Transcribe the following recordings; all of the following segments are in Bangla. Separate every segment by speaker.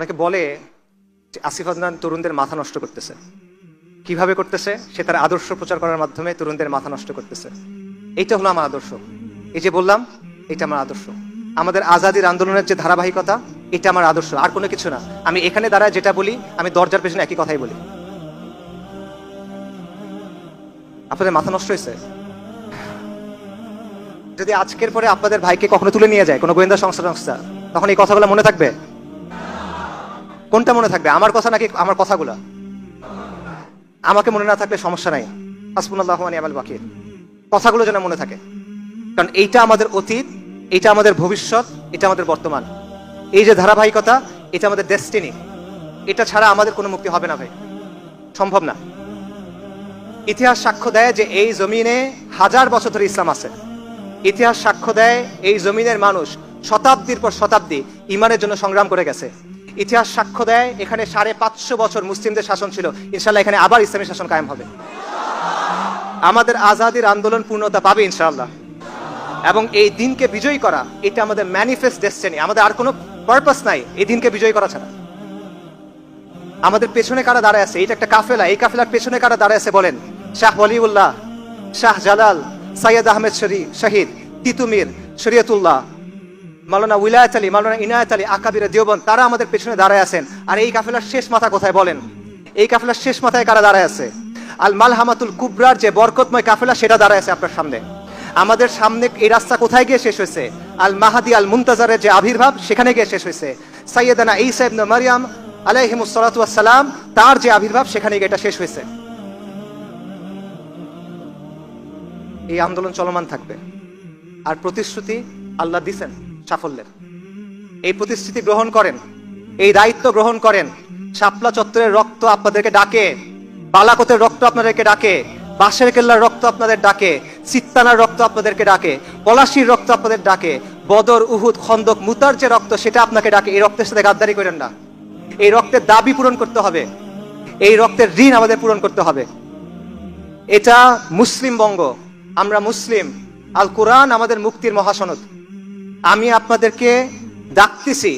Speaker 1: অনেকে বলে আসিফ আদনান তরুণদের মাথা নষ্ট করতেছে। কীভাবে করতেছে? সে তার আদর্শ প্রচার করার মাধ্যমে তরুণদের মাথা নষ্ট করতেছে। এইটা হলো আমার আদর্শ। এই যে বললাম, এটা আমার আদর্শ। আমাদের আজাদির আন্দোলনের যে ধারাবাহিকতা, এটা আমার আদর্শ। আর কোনো কিছু না। আমি এখানে দাঁড়ায় যেটা বলি, আমি দরজার পেছনে একই কথাই বলি। আপনাদের মাথা নষ্ট হয়েছে? যদি আজকের পরে আপনাদের ভাইকে কখনো তুলে নিয়ে যায়, কোনো গোয়েন্দা সংস্থা সংস্থা তখন এই কথাগুলো মনে থাকবে? কোনটা মনে থাকবে? আমার কথা নাকি আমার কথাগুলো? আমাকে মনে না থাকলে সমস্যা নাই। হাসপুনাল্লাহ আল বাকির কথাগুলো যেন মনে থাকে। কারণ এইটা আমাদের অতীত এটা আমাদের ভবিষ্যৎ, এটা আমাদের বর্তমান। এই যে ধারাবাহিকতা, এটা আমাদের ডেস্টিনি এটা ছাড়া আমাদের কোনো মুক্তি হবে না ভাই। সম্ভব না। ইতিহাস সাক্ষ্য দেয় যে এই জমিনে হাজার বছর ধরে ইসলাম আছে। ইতিহাস সাক্ষ্য দেয় এই জমিনের মানুষ শতাব্দীর পর শতাব্দী ইমানের জন্য সংগ্রাম করে গেছে। ইতিহাস সাক্ষ্য দেয়, এখানে সাড়ে পাঁচশো বছর মুসলিমদের শাসন ছিল। ইনশাল্লাহ এখানে আবার ইসলামী শাসন কায়েম হবে। আমাদের আজাদির আন্দোলন পূর্ণতা পাবে ইনশাআল্লাহ। এবং এই দিনকে বিজয়ী করা, এটা আমাদের ম্যানিফেস্ট ডেস্টিনি আমাদের আর কোনো পারপাস নাই, এই দিনকে বিজয়ী করা ছাড়া। আমাদের পেছনে কারা দাঁড়ায় আছে, এটা একটা কাফেলা, এই কাফেলার পেছনে কারা দাঁড়ায় আছে বলেন? শাহ ওয়ালিউল্লাহ শাহ জালাল সৈয়দ আহমেদ শরী, শহীদ, তিতুমির, শরীয়তুল্লাহ মাওলানা উইলায়ত আলী, মাওলানা ইনায়ত আলী আকাবির দেওবন্দ, তারা আমাদের পেছনে দাঁড়ায় আছেন। আর এই কাফেলার শেষ মাথা কোথায় বলেন? এই কাফেলার শেষ মাথায় কারা দাঁড়ায় আছে? আল মালহামাতুল কুবরার যে বরকতময় কাফেলা, সেটা দাঁড়ায় আছে আপনার সামনে। আমাদের সামনে এই রাস্তা কোথায় গিয়ে শেষ হয়েছে? আল মাহাদি আল মুনতাজারের যে আবির্ভাব, সেখানে গিয়ে শেষ হয়েছে। সাইয়েদানা এই ইবনে মারিয়াম আলাইহিমুস সালাতু ওয়াস সালাম, তার যে আবির্ভাব, সেখানে গিয়ে এটা শেষ হয়েছে। এই আন্দোলন চলমান থাকবে। আর প্রতিশ্রুতি আল্লাহ দিছেন। সাফল্যের। এই প্রতিশ্রুতি গ্রহণ করেন, এই দায়িত্ব গ্রহণ করেন। শাপলা চত্বরের রক্ত আপনাদেরকে ডাকে বালাকতের রক্ত আপনাদেরকে ডাকে বাঁশের কেল্লার রক্ত আপনাদের ডাকে চিত্তানার রক্ত আপনাদেরকে ডাকে, পলাশির রক্ত আপনাদের ডাকে, বদর, উহুদ, খন্দক, মুতার যে রক্ত সেটা আপনাকে ডাকে, এই রক্তের সাথে গাদ্দারি করেন না। এই রক্তের দাবি পূরণ করতে হবে। এই রক্তের ঋণ আমাদের পূরণ করতে হবে। এটা মুসলিম বঙ্গ, আমরা মুসলিম। আল কোরআন আমাদের মুক্তির মহাসনদ। আমি আপনাদেরকে ডাকতেছি,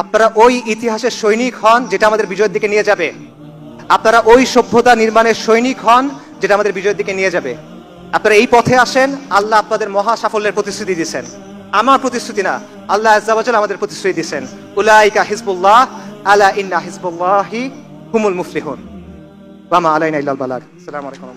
Speaker 1: আপনারা ওই ইতিহাসের সৈনিক হন যেটা আমাদের বিজয়ের দিকে নিয়ে যাবে। আপনারা ওই সভ্যতা নির্মাণের সৈনিক হন যেটা আমাদের বিজয়ের দিকে নিয়ে যাবে। আপনারা এই পথে আসেন, আল্লাহ আপনাদের মহা সাফল্যের প্রতিশ্রুতি দিচ্ছেন আমার প্রতিশ্রুতি না, আল্লাহ আজ্জাবাজাল আমাদের প্রতিশ্রুতি দিচ্ছেন উলাইকা হিজবুল্লাহ, আলা ইন্না হিজবুল্লাহি হুমুল মুফলিহুন। ওয়ামা আলাইনা ইল্লাল বালাগ। আসসালামু আলাইকুম